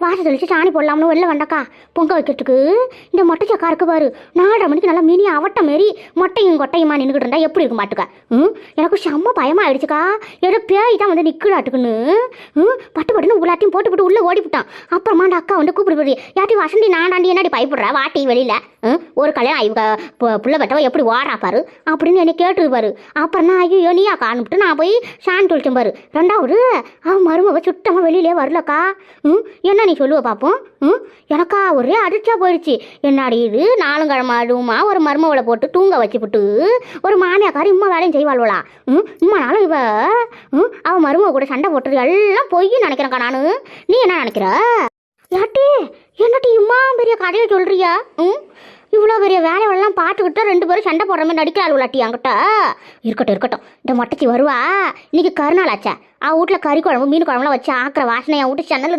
வாசல் தெளித்து சாணி போடலாம்னு வெளில வந்தக்கா. பொங்க வைக்கிறதுக்கு. இந்த மொட்டை சக்கா இருக்கு பாரு. நாலரை மணிக்கு நல்லா மினி அவட்ட மாரி மொட்டையும் கொட்டையுமா நின்றுக்கிட்டு இருந்தா எப்படி இருக்கும் மாட்டுக்கா ம்? எனக்கு செம்ம பயமா ஆயிடுச்சுக்கா ஏதோ பேய் தான் வந்து நிற்கிறாட்டுக்குன்னு ம்? பட்டு பட்டுன்னு உள்ளாட்டியும் போட்டு போட்டு உள்ளே ஓடிவிட்டான் அப்புறமா அந்த அக்கா வந்து கூப்பிடு யாட்டி வசந்தி நான் தாண்டி என்னடி பயப்படுறா? வாட்டி வெளியில. ஒரு கல்யாணம் இவங்க பு- புள்ள பெற்றவ எப்படி ஓடா பாரு. அப்படின்னு என்னை கேட்டுருப்பாரு அப்புறம் நான் ஐயோ நீயா காணுட்டு நான் போய் சாணி தொழிச்சேன் பாரு. ரெண்டாவது அவன் மருமக சுத்தமாக வெளியிலே வரலக்கா. ம்? என்ன நீ சொல்லுவ பார்ப்போம் ம்? எனக்கா ஒரே அதிர்ச்சியா போயிடுச்சு என்னடி இது? நாலுங்கிழமை அதுவுமா ஒரு மருமவளை போட்டு தூங்க வச்சுப்புட்டு ஒரு மாமியாக்காரி இம்மா வேலையும் செய்வாள்வளா? ம்? இம்மா நாளும் இவ ம்? அவன் மருமக கூட சண்டை போட்டது எல்லாம் பொய் நினைக்கிறேன்க்கா நானு. நீ என்ன நினைக்கிற? யாட்டி என்னட்டி இம்மா பெரிய கதையை சொல்றியா? ம்? இவ்வளோ பெரிய வேலையெல்லாம் பார்த்துக்கிட்டு ரெண்டு பேரும் சண்டை போடுற மாதிரி நடிக்கிறாள் உள்ளாட்டி என்கிட்ட. இருக்கட்டும் இருக்கட்டும். இந்த மொட்டைச்சி வருவா. இன்னைக்கு கருநாள் ஆச்சா. அவ வீட்டில் கறி குழம்பு மீன் குழம்புலாம் வச்சு ஆக்கிற வாசனை என் வீட்டு சென்னல்